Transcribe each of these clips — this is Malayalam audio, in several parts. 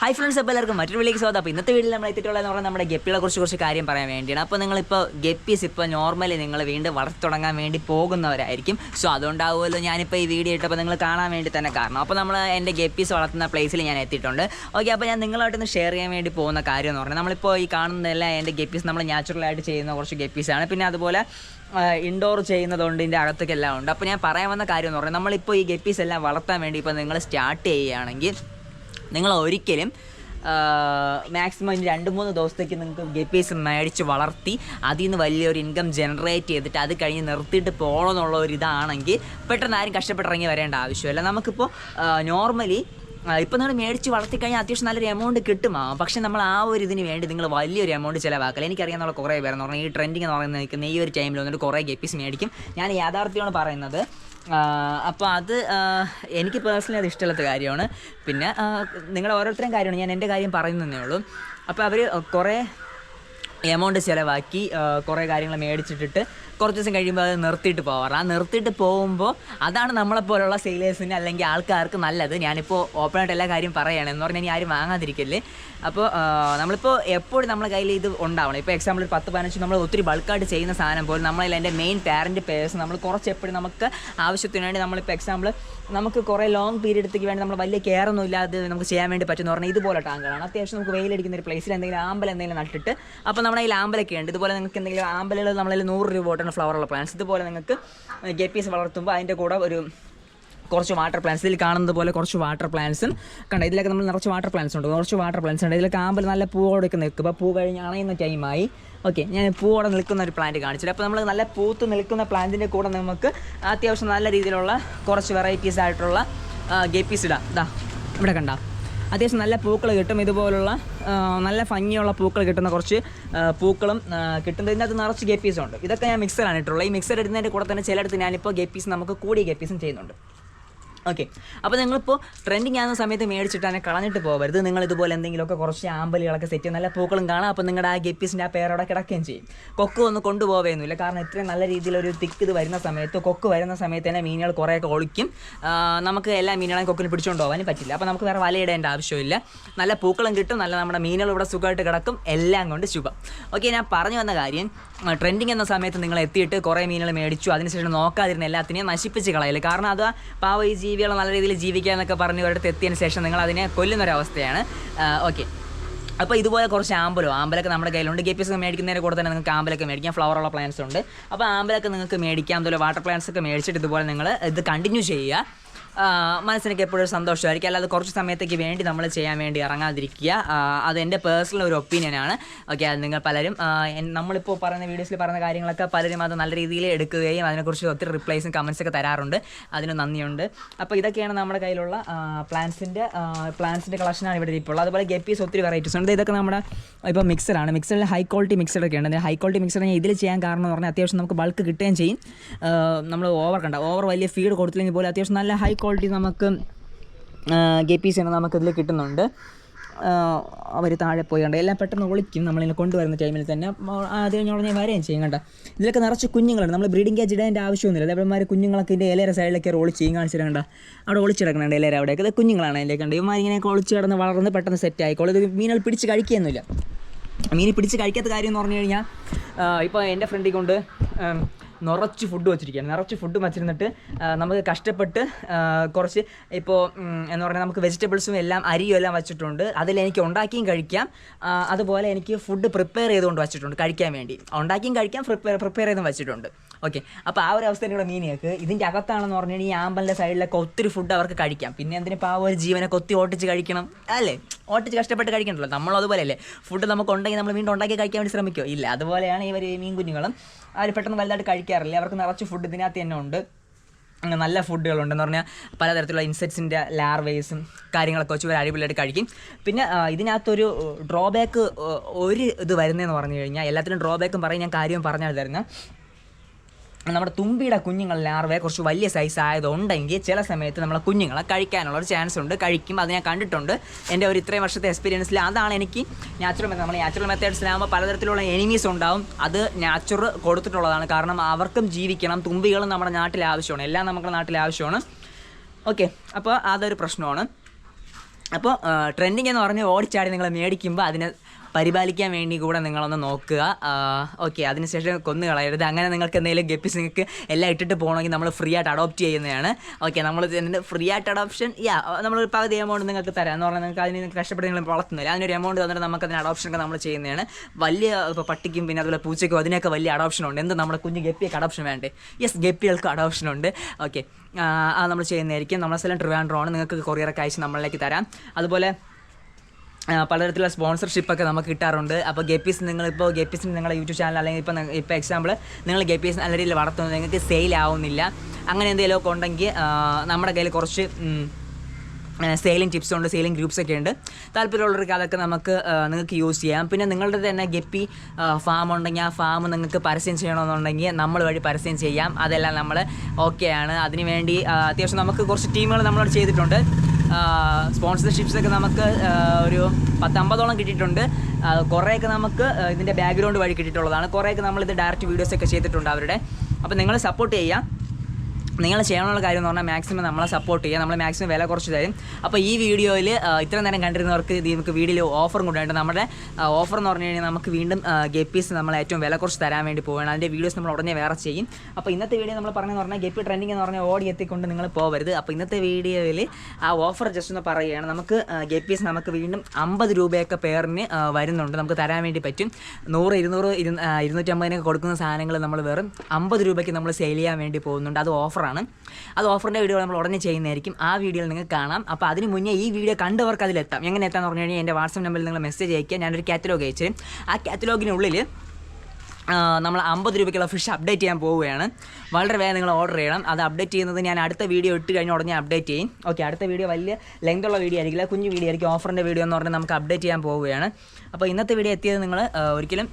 ഹായ് ഫ്രണ്ട്സ് അപ്പോൾ എല്ലാവർക്കും മറ്റൊരു വീട്ടിലേക്ക് സ്വാഗതം. അപ്പോൾ ഇന്നത്തെ വീട്ടിൽ നമ്മൾ എത്തിയിട്ടുള്ളത് എന്ന് പറഞ്ഞാൽ നമ്മുടെ ഗപ്പികളെ കുറിച്ച് കുറച്ച് കാര്യം പറയാൻ വേണ്ടിയാണ്. അപ്പോൾ നിങ്ങളിപ്പോൾ ഗപ്പീസ് ഇപ്പോൾ നോർമലി നിങ്ങൾ വീണ്ടും വളർത്തി തുടങ്ങാൻ വേണ്ടി പോകുന്നവരായിരിക്കും. സോ അതുകൊണ്ടാവുമല്ലോ ഞാനിപ്പോൾ ഈ വീഡിയോ ഇട്ടപ്പോൾ നിങ്ങൾ കാണാൻ വേണ്ടി തന്നെ കാരണം. അപ്പോൾ നമ്മൾ എന്റെ ഗപ്പീസ് വളർത്തുന്ന പ്ലേസിൽ ഞാൻ എത്തിയിട്ടുണ്ട്. ഓക്കെ അപ്പോൾ ഞാൻ നിങ്ങളായിട്ടൊന്ന് ഷെയർ ചെയ്യാൻ വേണ്ടി പോകുന്ന കാര്യം എന്ന് പറഞ്ഞാൽ നമ്മളിപ്പോൾ ഈ കാണുന്നതെല്ലാം എന്റെ ഗപ്പീസ് നമ്മൾ നാച്ചുറലായിട്ട് ചെയ്യുന്ന കുറച്ച് ഗപ്പീസാണ് പിന്നെ അതുപോലെ ഇൻഡോർ ചെയ്യുന്നതുകൊണ്ട് ഇതിന്റെ അകത്തേക്കെല്ലാം ഉണ്ട്. അപ്പോൾ ഞാൻ പറയാൻ വന്ന കാര്യം എന്ന് പറഞ്ഞാൽ നമ്മളിപ്പോൾ ഈ ഗപ്പീസ് എല്ലാം വളർത്താൻ വേണ്ടി ഇപ്പോൾ നിങ്ങൾ സ്റ്റാർട്ട് ചെയ്യുകയാണെങ്കിൽ നിങ്ങൾ ഒരിക്കലും മാക്സിമം ഇനി രണ്ട് മൂന്ന് ദിവസത്തേക്ക് നിങ്ങൾക്ക് ഗപ്പീസ് മേടിച്ച് വളർത്തി അതിൽ നിന്ന് വലിയൊരു ഇൻകം ജനറേറ്റ് ചെയ്തിട്ട് അത് കഴിഞ്ഞ് നിർത്തിയിട്ട് പോകണമെന്നുള്ള ഒരു ഇതാണെങ്കിൽ പെട്ടെന്ന് ആരും കഷ്ടപ്പെട്ടിറങ്ങി വരേണ്ട ആവശ്യമില്ല. നമുക്കിപ്പോൾ നോർമലി ഇപ്പം നിങ്ങൾ മേടിച്ച് വളർത്തി കഴിഞ്ഞാൽ അത്യാവശ്യം നല്ലൊരു എമൗണ്ട് കിട്ടും. പക്ഷേ നമ്മൾ ആ ഒരു ഇതിന് വേണ്ടി നിങ്ങൾ വലിയൊരു എമൗണ്ട് ചിലവാക്കല. എനിക്കറിയാവുന്ന കുറേ പേരെന്ന് പറഞ്ഞാൽ ഈ ട്രെൻഡിങ് എന്ന് പറയുന്നത് ഈ ഒരു ടൈമിൽ വന്നിട്ട് കുറേ ഗപ്പീസ് മേടിക്കും. ഞാൻ യാഥാർത്ഥ്യമാണ് പറയുന്നത്. അപ്പോൾ അത് എനിക്ക് പേഴ്സണലി അത് ഇഷ്ടമില്ലാത്ത കാര്യമാണ്. പിന്നെ നിങ്ങൾ ഓരോരുത്തരും കാര്യമാണ്. ഞാൻ എന്റെ കാര്യം പറയുന്നതേ ഉള്ളൂ. അപ്പോൾ അവർ കുറേ എമൗണ്ട് ചിലവാക്കി കുറേ കാര്യങ്ങൾ മേടിച്ചിട്ടിട്ട് കുറച്ച് ദിവസം കഴിയുമ്പോൾ അത് നിർത്തിയിട്ട് പോവാറ്. ആ നിർത്തിയിട്ട് പോകുമ്പോൾ അതാണ് നമ്മളെപ്പോലുള്ള സെയിലേഴ്സിന് അല്ലെങ്കിൽ ആൾക്കാർക്ക് നല്ലത്. ഞാനിപ്പോൾ ഓപ്പണായിട്ട് എല്ലാ കാര്യം പറയുകയാണ് എന്ന് പറഞ്ഞാൽ ഇനി ആരും വാങ്ങാതിരിക്കല്ലേ. അപ്പോൾ നമ്മളിപ്പോൾ എപ്പോഴും നമ്മുടെ കയ്യിൽ ഇത് ഉണ്ടാവണം. ഇപ്പോൾ എക്സാമ്പിൾ ഒരു പത്ത് പതിനഞ്ച് നമ്മൾ ഒത്തിരി ബൾക്കായിട്ട് ചെയ്യുന്ന സാധനം പോലും നമ്മളതിൽ എന്റെ മെയിൻ പാരന്റ് പേഴ്സ് നമ്മൾ കുറച്ച് എപ്പോഴും നമുക്ക് ആവശ്യത്തിന് വേണ്ടി നമ്മളിപ്പോൾ എക്സാമ്പിൾ നമുക്ക് കുറേ ലോങ് പീരീഡത്തേക്ക് വേണ്ടി നമ്മൾ വലിയ കെയർ ഒന്നും ഇല്ലാതെ നമുക്ക് ചെയ്യാൻ വേണ്ടി പറ്റുമെന്ന് പറഞ്ഞാൽ ഇതുപോലെ ടാങ്കാണ് അത്യാവശ്യം നമുക്ക് വെയിലടിക്കുന്ന ഒരു പ്ലേസിൽ എന്തെങ്കിലും ആമ്പൽ എന്തെങ്കിലും നട്ടിട്ട് അപ്പോൾ നമ്മുടെ കയ്യിൽ ആമ്പലൊക്കെ ഉണ്ട്. ഇതുപോലെ നിങ്ങൾക്ക് എന്തെങ്കിലും ആമ്പലുകൾ നമ്മളതിൽ നൂറ് രൂപ തൊട്ടാണ് ഫ്ലവറുള്ള പ്ലാന്റ്സ് ഇതുപോലെ നിങ്ങൾക്ക് ഗപ്പീസ് വളർത്തുമ്പോൾ അതിന്റെ കൂടെ ഒരു കുറച്ച് വാട്ടർ പ്ലാന്റ്സ് ഇതിൽ കാണുന്നത് പോലെ കുറച്ച് വാട്ടർ പ്ലാന്റ്സും കണ്ട ഇതിലൊക്കെ നമ്മൾ നിറച്ച് വാട്ടർ പ്ലാന്റ്സ് ഉണ്ട്. കുറച്ച് വാട്ടർ പ്ലാന്റ്സ് ഉണ്ട്. ഇതിലൊക്കെ കാമ്പൽ നല്ല പൂവോടൊക്കെ നിൽക്കും. അപ്പോൾ പൂ കഴിഞ്ഞ് അണയുന്ന ടൈമായി ഓക്കെ ഞാൻ പൂവോടെ നിൽക്കുന്ന ഒരു പ്ലാന്റ് കാണിച്ചിട്ട്. അപ്പോൾ നമ്മൾ നല്ല പൂത്ത് നിൽക്കുന്ന പ്ലാന്റിന്റെ കൂടെ നമുക്ക് അത്യാവശ്യം നല്ല രീതിയിലുള്ള കുറച്ച് വെറൈറ്റീസ് ആയിട്ടുള്ള ഗപ്പീസ് ഇടാം. ഇതാ ഇവിടെ കണ്ട. അത്യാവശ്യം നല്ല പൂക്കൾ കിട്ടും. ഇതുപോലുള്ള നല്ല ഭംഗിയുള്ള പൂക്കൾ കിട്ടുന്ന കുറച്ച് പൂക്കളും കിട്ടുന്നത് ഇതിനകത്ത് നിറച്ച് ഗപ്പീസും ഉണ്ട്. ഇതൊക്കെ ഞാൻ മിക്സറാണ് ഇട്ടുള്ളത് ഈ മിക്സർ ഇടുന്നതിന്റെ കൂടെ തന്നെ ചിലയിടത്ത് ഞാനിപ്പോൾ ഗപ്പീസ് നമുക്ക് കൂടിയ ഗപ്പീസും ചെയ്യുന്നുണ്ട്. ഓക്കെ അപ്പോൾ നിങ്ങളിപ്പോൾ ട്രെൻഡിങ് ആകുന്ന സമയത്ത് മേടിച്ചിട്ട് തന്നെ കളഞ്ഞിട്ട് പോകരുത് നിങ്ങൾ ഇതുപോലെ എന്തെങ്കിലുമൊക്കെ കുറച്ച് ആമ്പലുകളൊക്കെ സെറ്റ് ചെയ്യും നല്ല പൂക്കളും കാണാം. അപ്പോൾ നിങ്ങളുടെ ആ ഗപ്പീസിന്റെ ആ പേരോടെ കിടക്കുകയും ചെയ്യും. കൊക്ക് ഒന്ന് കൊണ്ടുപോവേന്നുമില്ല. കാരണം ഇത്രയും നല്ല രീതിയിലൊരു തിക്ക് ഇത് വരുന്ന സമയത്ത് കൊക്ക് വരുന്ന സമയത്ത് തന്നെ മീനുകൾ കുറേയൊക്കെ ഒളിക്കും. നമുക്ക് എല്ലാ മീനുകളെയും കൊക്കിന് പിടിച്ചുകൊണ്ട് പോകാനും പറ്റില്ല. അപ്പോൾ നമുക്ക് വേറെ വലയിടേണ്ട ആവശ്യമില്ല. നല്ല പൂക്കളും കിട്ടും. നല്ല നമ്മുടെ മീനുകൾ ഇവിടെ സുഖമായിട്ട് കിടക്കും. എല്ലാം കൊണ്ട് ശുഭം. ഓക്കെ ഞാൻ പറഞ്ഞു വന്ന കാര്യം ട്രെൻഡിങ് എന്ന സമയത്ത് നിങ്ങൾ എത്തിയിട്ട് കുറേ മീനുകൾ മേടിച്ചു. അതിനുശേഷം നോക്കാതിരുന്ന എല്ലാത്തിനെയും നശിപ്പിച്ച് കളയൽ. കാരണം അത് പാവ ഈ ജീവികളെ നല്ല രീതിയിൽ ജീവിക്കുക എന്നൊക്കെ പറഞ്ഞ് ഒരിടത്ത് എത്തിയതിന് ശേഷം നിങ്ങൾ അതിനെ കൊല്ലുന്ന കൊല്ലുന്നൊരവസ്ഥയാണ് ഓക്കെ. അപ്പോൾ ഇതുപോലെ കുറച്ച് ആമ്പലോ ആമ്പലൊക്കെ നമ്മുടെ കയ്യിലുണ്ട്. ഗപ്പീസ് മേടിക്കുന്നതിന് കൂടെ തന്നെ നിങ്ങൾക്ക് ആമ്പലൊക്കെ മേടിക്കാം. ഉള്ള പ്ലാന്റ്സ് ഉണ്ട്. അപ്പോൾ ആമ്പലൊക്കെ നിങ്ങൾക്ക് മേടിക്കാം. അതുപോലെ വാട്ടർ പ്ലാന്റ്സ് ഒക്കെ മേടിച്ചിട്ട് ഇതുപോലെ നിങ്ങൾ ഇത് കണ്ടിന്യൂ ചെയ്യുക. മനസ്സിനൊക്കെ എപ്പോഴും സന്തോഷമായിരിക്കും. അല്ലാതെ കുറച്ച് സമയത്തേക്ക് വേണ്ടി നമ്മൾ ചെയ്യാൻ വേണ്ടി ഇറങ്ങാതിരിക്കുക. അത് എന്റെ പേഴ്സണൽ ഒരു ഒപ്പീനിയനാണ് ഓക്കെ അത് നിങ്ങൾ പലരും നമ്മളിപ്പോൾ പറയുന്ന വീഡിയോസിൽ പറയുന്ന കാര്യങ്ങളൊക്കെ പലരും അത് നല്ല രീതിയിൽ എടുക്കുകയും അതിനെക്കുറിച്ച് ഒത്തിരി റിപ്ലൈസും കമൻസൊക്കെ തരാറുണ്ട്. അതിന് നന്ദിയുണ്ട്. അപ്പോൾ ഇതൊക്കെയാണ് നമ്മുടെ കയ്യിലുള്ള പ്ലാന്റ്സിന്റെ പ്ലാന്റ്സിന്റെ കളക്ഷനാണ് ഇവിടെ ഇപ്പോൾ ഉള്ളത് അതുപോലെ ഗപ്പീസ് ഒത്തിരി വെറൈറ്റീസ് ഉണ്ട്. ഇതൊക്കെ നമ്മുടെ ഇപ്പോൾ മിക്സറാണ് മിക്സറിൽ ഹൈ ക്വാളിറ്റി മിക്സറൊക്കെ ഉണ്ട്. ഹൈ ക്വാളിറ്റി മിക്സർ ഞാൻ ഇതിൽ ചെയ്യാൻ കാരണം എന്ന് പറഞ്ഞാൽ അത്യാവശ്യം നമുക്ക് ബൾക്ക് കിട്ടുകയും ചെയ്യും. നമ്മൾ ഓവർ കണ്ട ഓവർ വലിയ ഫീഡ് കൊടുത്തില്ലെങ്കിൽ പോലും അത്യാവശ്യം നല്ല ഹൈ ക്വാളിറ്റി നമുക്ക് ഗപ്പീസ് നമുക്കിതിൽ കിട്ടുന്നുണ്ട്. അവർ താഴെ പോയി കണ്ട എല്ലാം പെട്ടെന്ന് ഒളിക്കും. നമ്മളിങ്ങനെ കൊണ്ടുവരുന്ന ടൈമിൽ തന്നെ. അത് കഴിഞ്ഞാൽ ഞാൻ വരെയും ചെയ്യും കണ്ട? ഇതിലൊക്കെ നിറച്ച് കുഞ്ഞുങ്ങളുണ്ട്. നമ്മൾ ബ്രീഡിംഗ് കേജ് ഇടേണ്ട ആവശ്യമൊന്നുമില്ല. അതേപോലെ കുഞ്ഞുങ്ങളൊക്കെ ഇതിന്റെ ഇലയുടെ സൈഡിലൊക്കെ ഒളിച്ച് ചെയ്യും കാണിച്ചിട്ട് കണ്ട? അവിടെ ഒളിച്ചിടക്കുന്നുണ്ട് ഇലയുടെ അവിടെയൊക്കെ. ഇത് കുഞ്ഞുങ്ങളാണ് അതിന്റെ കണ്ട്? ഇവന്മാർ ഇങ്ങനെ ഒളിച്ച് കിടന്ന് വളർന്ന് പെട്ടെന്ന് സെറ്റ് ആയിക്കോളും ഇത് മീനുകൾ പിടിച്ച് കഴിക്കുകയൊന്നുമില്ല. മീൻ പിടിച്ച് കഴിക്കാത്ത കാര്യം എന്ന് പറഞ്ഞു കഴിഞ്ഞാൽ ഇപ്പോൾ എന്റെ ഫ്രണ്ടിൽ കൊണ്ട് നിറച്ച് ഫുഡ് വെച്ചിരിക്കുകയാണ്. നിറച്ച് ഫുഡ് വെച്ചിരുന്നിട്ട് നമുക്ക് കഷ്ടപ്പെട്ട് കുറച്ച് ഇപ്പോൾ എന്ന് പറഞ്ഞാൽ നമുക്ക് വെജിറ്റബിൾസും എല്ലാം അരിയും എല്ലാം വെച്ചിട്ടുണ്ട്. അതിൽ എനിക്ക് ഉണ്ടാക്കിയും കഴിക്കാം. അതുപോലെ എനിക്ക് ഫുഡ് പ്രിപ്പയർ ചെയ്തുകൊണ്ട് വെച്ചിട്ടുണ്ട് കഴിക്കാൻ വേണ്ടി. ഉണ്ടാക്കിയും കഴിക്കാം പ്രിപ്പയർ പ്രിപ്പയർ ചെയ്തും വെച്ചിട്ടുണ്ട്. ഓക്കെ അപ്പോൾ ആ ഒരു അവസ്ഥയിലൂടെ മീനിയൊക്കെ ഇതിന്റെ അകത്താണെന്ന് പറഞ്ഞു കഴിഞ്ഞാൽ ഈ ആമ്പലിന്റെ സൈഡിലൊക്കെ ഒത്തിരി ഫുഡ് അവർക്ക് കഴിക്കാം. പിന്നെ എന്തിനിപ്പോൾ ആ ഒരു ജീവനെ കൊത്തി ഓട്ടിച്ച് കഴിക്കണം? അല്ലേ? ഓട്ടിച്ച് കഷ്ടപ്പെട്ട് കഴിക്കണ്ടല്ലോ. നമ്മൾ അതുപോലെ അല്ലേ? ഫുഡ് നമുക്ക് ഉണ്ടെങ്കിൽ നമ്മൾ വീണ്ടും ഉണ്ടാക്കി കഴിക്കാൻ വേണ്ടി ശ്രമിക്കുമോ ഇല്ല. അതുപോലെയാണ് ഇവർ മീൻ കുഞ്ഞുങ്ങളും. അവർ പെട്ടെന്ന് വലുതായിട്ട് കഴിക്കാറില്ല. അവർക്ക് നിറച്ച് ഫുഡ് ഇതിനകത്ത് തന്നെ ഉണ്ട്. നല്ല ഫുഡുകളുണ്ടെന്ന് പറഞ്ഞാൽ പലതരത്തിലുള്ള ഇൻസെക്ട്സിന്റെ ലാർവേസും കാര്യങ്ങളൊക്കെ വെച്ച് ഇവർ അടിപൊളിയായിട്ട് കഴിക്കും. പിന്നെ ഇതിനകത്തൊരു ഡ്രോബാക്ക് ഒരു ഇത് വരുന്നതെന്ന് പറഞ്ഞു കഴിഞ്ഞാൽ എല്ലാത്തിനും ഡ്രോബാക്കും പറയും. ഞാൻ കാര്യം പറഞ്ഞാൽ തരുന്ന. നമ്മുടെ തുമ്പിയുടെ കുഞ്ഞുങ്ങൾ ലാർവെ കുറച്ച് വലിയ സൈസ് ആയതുണ്ടെങ്കിൽ ചില സമയത്ത് നമ്മളെ കുഞ്ഞുങ്ങളെ കഴിക്കാനുള്ള ഒരു ചാൻസ് ഉണ്ട്. കഴിക്കും. അത് ഞാൻ കണ്ടിട്ടുണ്ട്. എന്റെ ഒരു ഇത്രയും വർഷത്തെ എക്സ്പീരിയൻസിൽ അതാണ് എനിക്ക് നാച്ചുറൽ മെത്തേഡ് നമ്മൾ നാച്ചുറൽ മെത്തേഡ്സിലാകുമ്പോൾ പലതരത്തിലുള്ള എനിമീസ് ഉണ്ടാവും. അത് നാച്ചുറൽ കൊടുത്തിട്ടുള്ളതാണ്. കാരണം അവർക്കും ജീവിക്കണം. തുമ്പികളും നമ്മുടെ നാട്ടിൽ ആവശ്യമാണ്. എല്ലാം നമ്മുടെ നാട്ടിൽ ആവശ്യമാണ്. ഓക്കെ അപ്പോൾ അതൊരു പ്രശ്നമാണ്. അപ്പോൾ ട്രെൻഡിങ് എന്ന് പറഞ്ഞ് ഓടിച്ചാടി നിങ്ങൾ മേടിക്കുമ്പോൾ അതിനെ പരിപാലിക്കാൻ വേണ്ടി കൂടെ നിങ്ങളൊന്ന് നോക്കുക. ഓക്കെ അതിനുശേഷം കൊന്നു കളയരുത്. അങ്ങനെ നിങ്ങൾക്ക് എന്തെങ്കിലും ഗപ്പീസ് നിങ്ങൾക്ക് എല്ലാം ഇട്ടിട്ട് പോകണമെങ്കിൽ നമ്മൾ ഫ്രീ ആയിട്ട് അഡോപ്റ്റ് ചെയ്യുന്നതാണ്. ഓക്കെ നമ്മൾ ഫ്രീ ആയിട്ട് അഡോപ്ഷൻ യാ നമ്മൾ പകുതി എമൗണ്ട് നിങ്ങൾക്ക് തരാം. എന്ന് പറഞ്ഞാൽ നിങ്ങൾക്ക് അതിന് കഷ്ടപ്പെട്ട് നിങ്ങൾ വളർത്തുന്നില്ല. അതിനൊരു എമൗണ്ട് തന്നിട്ട് നമുക്ക് അതിന് അഡോപ്ഷൻ ഒക്കെ നമ്മൾ ചെയ്യുന്നതാണ്. വലിയ ഇപ്പോൾ പട്ടിക്കും പിന്നെ അതുപോലെ പൂച്ചയ്ക്കും അതിനൊക്കെ വലിയ അഡോപ്ഷൻ ഉണ്ട്. എന്ത് നമ്മുടെ കുഞ്ഞ് ഗപ്പിയൊക്കെ അഡോപ്ഷൻ വേണ്ടേ? യെസ് ഗപ്പികൾക്ക് അഡോപ്ഷൻ ഉണ്ട്. ഓക്കെ അത് നമ്മൾ ചെയ്യുന്നതായിരിക്കും. നമ്മളെ സ്ഥലം ട്രിവാൻഡ്രോ ആണ്. നിങ്ങൾക്ക് കൊറിയറൊക്കെ അയച്ച് നമ്മളിലേക്ക് തരാം. അതുപോലെ പലതരത്തിലുള്ള സ്പോൺസർഷിപ്പ് ഒക്കെ നമുക്ക് കിട്ടാറുണ്ട്. അപ്പോൾ ഗപ്പീസ് നിങ്ങളിപ്പോൾ ഗപ്പീസിന് നിങ്ങളുടെ യൂട്യൂബ് ചാനൽ അല്ലെങ്കിൽ ഇപ്പോൾ ഇപ്പോൾ എക്സാമ്പിൾ നിങ്ങൾ ഗപ്പീസ് നല്ല രീതിയിൽ വളർത്തുന്നത് നിങ്ങൾക്ക് സെയിൽ ആവുന്നില്ല. അങ്ങനെ എന്തെങ്കിലുമൊക്കെ ഉണ്ടെങ്കിൽ നമ്മുടെ കയ്യിൽ കുറച്ച് സെയിലിംഗ് ടിപ്സ് ഉണ്ട് സെയിലിംഗ് ഗ്രൂപ്പ്സ് ഒക്കെ ഉണ്ട്. താല്പര്യമുള്ളവർക്ക് അതൊക്കെ നമുക്ക് നിങ്ങൾക്ക് യൂസ് ചെയ്യാം. പിന്നെ നിങ്ങളുടെ തന്നെ ഗപ്പി ഫാം ഉണ്ടെങ്കിൽ ആ ഫാം നിങ്ങൾക്ക് പരസ്യം ചെയ്യണമെന്നുണ്ടെങ്കിൽ നമ്മൾ വഴി പരസ്യം ചെയ്യാം. അതെല്ലാം നമ്മൾ ഓക്കെയാണ് അതിനുവേണ്ടി അത്യാവശ്യം നമുക്ക് കുറച്ച് ടീമുകൾ നമ്മളോട് ചെയ്തിട്ടുണ്ട്. സ്പോൺസർഷിപ്സ് ഒക്കെ നമുക്ക് ഒരു പത്തമ്പതോളം കിട്ടിയിട്ടുണ്ട്. കുറേയൊക്കെ നമുക്ക് ഇതിന്റെ ബാക്ക്ഗ്രൗണ്ട് വഴി കിട്ടിയിട്ടുള്ളതാണ്. കുറേയൊക്കെ നമ്മളിത് ഡയറക്റ്റ് വീഡിയോസ് ഒക്കെ ചെയ്തിട്ടുണ്ട് അവരുടെ. അപ്പോൾ നിങ്ങൾ സപ്പോർട്ട് ചെയ്യാം. നിങ്ങൾ ചെയ്യാനുള്ള കാര്യം എന്ന് പറഞ്ഞാൽ മാക്സിമം നമ്മളെ സപ്പോർട്ട് ചെയ്യുക നമ്മൾ മാക്സിമം വില കുറച്ച് തരും. അപ്പോൾ ഈ വീഡിയോയിൽ ഇത്ര നേരം കണ്ടിരുന്നവർക്ക് നമുക്ക് വീഡിയോയിൽ ഓഫറും കൊണ്ടുണ്ട് നമ്മുടെ ഓഫർ എന്ന് പറഞ്ഞു കഴിഞ്ഞാൽ നമുക്ക് വീണ്ടും ഗപ്പീസ് നമ്മൾ ഏറ്റവും വില കുറച്ച് തരാൻ വേണ്ടി പോവുകയാണ്. അതിന്റെ വീഡിയോസ് നമ്മൾ ഉടനെ വേറെ ചെയ്യും. അപ്പോൾ ഇന്നത്തെ വീഡിയോ നമ്മൾ പറഞ്ഞെന്ന് പറഞ്ഞാൽ ഗപ്പി ട്രെൻഡിങ് എന്ന് പറഞ്ഞാൽ ഓടി എത്തിക്കൊണ്ട് നിങ്ങൾ പോകരുത് അപ്പോൾ ഇന്നത്തെ വീഡിയോയിൽ ആ ഓഫർ ജസ്റ്റ് ഒന്ന് പറയുകയാണ്. നമുക്ക് ഗപ്പീസ് നമുക്ക് വീണ്ടും അമ്പത് രൂപയൊക്കെ പേറിന് വരുന്നുണ്ട്. നമുക്ക് തരാൻ വേണ്ടി പറ്റും. നൂറ് ഇരുന്നൂറ് ഇരുന്നൂറ്റമ്പതിനൊക്കെ കൊടുക്കുന്ന സാധനങ്ങൾ നമ്മൾ വെറും അമ്പത് രൂപയ്ക്ക് നമ്മൾ സെയിൽ ചെയ്യാൻ വേണ്ടി പോകുന്നുണ്ട്. അത് ഓഫറാണ് അത് ഓഫറിന്റെ വീഡിയോ നമ്മൾ ഉടനെ ചെയ്യുന്നതായിരിക്കും. ആ വീഡിയോയിൽ നിങ്ങൾക്ക് കാണാം. അപ്പോൾ അതിന് മുന്നേ ഈ വീഡിയോ കണ്ടവർക്ക് അതിലെത്താം എങ്ങനെ എത്താമെന്ന് പറഞ്ഞു കഴിഞ്ഞാൽ എന്റെ വാട്സപ്പ് നമ്പറിൽ നിങ്ങൾ മെസ്സേജ് അയക്കുക ഞാനൊരു കാറ്റലോഗ് അയച്ചു. ആ കാറ്റലോഗിനുള്ളിൽ നമ്മൾ അമ്പത് രൂപയ്ക്കുള്ള ഫിഷ് അപ്ഡേറ്റ് ചെയ്യാൻ പോവുകയാണ്. വളരെ വേഗം നിങ്ങൾ ഓർഡർ ചെയ്യണം. അത് അപ്ഡേറ്റ് ചെയ്യുന്നത് ഞാൻ അടുത്ത വീഡിയോ ഇട്ട് കഴിഞ്ഞ ഉടനെ അപ്ഡേറ്റ് ചെയ്യും. ഓക്കെ അടുത്ത വീഡിയോ വലിയ ലെങ്ത് ഉള്ള വീഡിയോ ആയിരിക്കില്ല. കുഞ്ഞു വീഡിയോ ആയിരിക്കും. ഓഫറിന്റെ വീഡിയോ എന്ന് പറഞ്ഞാൽ നമുക്ക് അപ്ഡേറ്റ് ചെയ്യാൻ പോവുകയാണ്. അപ്പോൾ ഇന്നത്തെ വീഡിയോ എത്തിയത് നിങ്ങൾ ഒരിക്കലും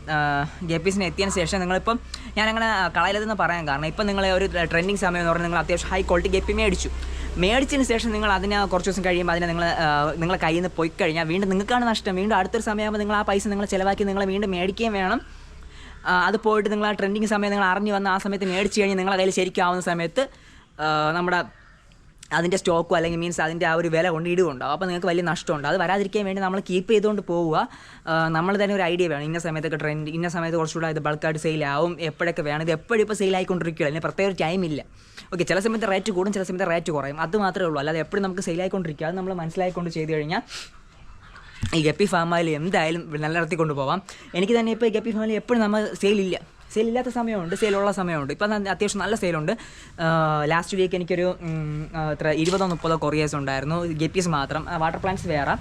ഗപ്പീസിന് എത്തിയതിന് ശേഷം നിങ്ങളിപ്പം ഞാനങ്ങനെ കളയിലെന്ന് പറയാൻ കാരണം ഇപ്പം നിങ്ങളെ ഒരു ട്രെൻഡിങ് സമയം എന്ന് പറഞ്ഞാൽ നിങ്ങൾ അത്യാവശ്യം ഹൈ ക്വാളിറ്റി ഗപ്പി മേടിച്ചു. മേടിച്ചതിന് ശേഷം നിങ്ങൾ അതിന് കുറച്ച് ദിവസം കഴിയുമ്പോൾ അതിനെ നിങ്ങൾ നിങ്ങളെ കയ്യിൽ നിന്ന് പോയി കഴിഞ്ഞാൽ വീണ്ടും നിങ്ങൾക്കാണ് നഷ്ടം. വീണ്ടും അടുത്തൊരു സമയമാകുമ്പോൾ നിങ്ങൾ ആ പൈസ നിങ്ങൾ ചിലവാക്കി നിങ്ങൾ വീണ്ടും മേടിക്കുകയും വേണം. അത് പോയിട്ട് നിങ്ങൾ ആ ട്രെൻഡിങ് സമയം നിങ്ങൾ അറിഞ്ഞു വന്ന ആ സമയത്ത് മേടിച്ച് കഴിഞ്ഞ് നിങ്ങൾ കയ്യിൽ ശരിക്കും ആവുന്ന സമയത്ത് നമ്മുടെ അതിന്റെ സ്റ്റോക്കോ അല്ലെങ്കിൽ മീൻസ് അതിന്റെ ആ ഒരു വില കൊണ്ട് ഇടുകൊണ്ടാവും അപ്പോൾ നിങ്ങൾക്ക് വലിയ നഷ്ടമുണ്ട്. അത് വരാതിരിക്കാൻ വേണ്ടി നമ്മൾ കീപ്പ് ചെയ്തുകൊണ്ട് പോവുക. നമ്മൾ തന്നെ ഒരു ഐഡിയ വേണം. ഇന്ന സമയത്തൊക്കെ ട്രെൻഡ് ഇന്ന സമയത്ത് കുറച്ചുകൂടെ ഇത് ബൾക്കായിട്ട് സെയിലാവും എപ്പോഴൊക്കെ വേണം? ഇത് എപ്പോഴും ഇപ്പോൾ സെയിലായിക്കൊണ്ടിരിക്കുകയോ അതിന് പ്രത്യേക ഒരു ഇല്ല. ഓക്കെ ചില സമയത്ത് റേറ്റ് കൂടും ചില സമയത്ത് റേറ്റ് കുറയും. അത് മാത്രമേ ഉള്ളൂ. അല്ലാതെ എപ്പോഴും നമുക്ക് സെയിലായിക്കൊണ്ടിരിക്കുക അത് നമ്മൾ മനസ്സിലായിക്കൊണ്ട് ചെയ്ത് കഴിഞ്ഞാൽ ഈ ഗപ്പി ഫാമിൽ എന്തായാലും നടത്തി കൊണ്ടുപോകാം എനിക്ക് തന്നെ ഇപ്പോൾ ഗപ്പി ഫാമിൽ എപ്പോഴും നമ്മൾ സെയിലില്ല സെയിലില്ലാത്ത സമയമുണ്ട് സെയിലുള്ള സമയമുണ്ട്. ഇപ്പം നല്ല- അത്യാവശ്യം നല്ല സെയിലുണ്ട് ലാസ്റ്റ് വീക്ക് എനിക്കൊരു എത്ര ഇരുപതോ മുപ്പതോ കൊറിയേഴ്സ് ഉണ്ടായിരുന്നു. ഗപ്പീസ് മാത്രം വാട്ടർ പ്ലാന്റ്സ് വേറെ.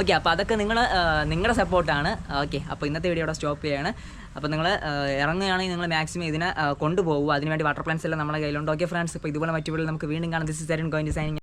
ഓക്കെ അപ്പോൾ അതൊക്കെ നിങ്ങൾ നിങ്ങളുടെ സപ്പോർട്ടാണ് ഓക്കെ അപ്പോൾ ഇന്നത്തെ വീഡിയോ ഇവിടെ സ്റ്റോപ്പ് ചെയ്യാണ്. അപ്പോൾ നിങ്ങൾ ഇറങ്ങുകയാണെങ്കിൽ നിങ്ങൾ മാക്സിമം ഇതിനെ കൊണ്ടുപോകുക അതിനുവേണ്ടി വാട്ടർ പ്ലാന്റ്സ് എല്ലാം നമ്മുടെ കയ്യിലുണ്ട്. ഓക്കെ ഫ്രണ്ട്സ് ഇപ്പോൾ ഇതുപോലെ മറ്റു വീട്ടിൽ നമുക്ക് വീണ്ടും കാണാം. ദിസ് ഇസ് ആരും ഗോയിൻ ഡിസൈനിങ്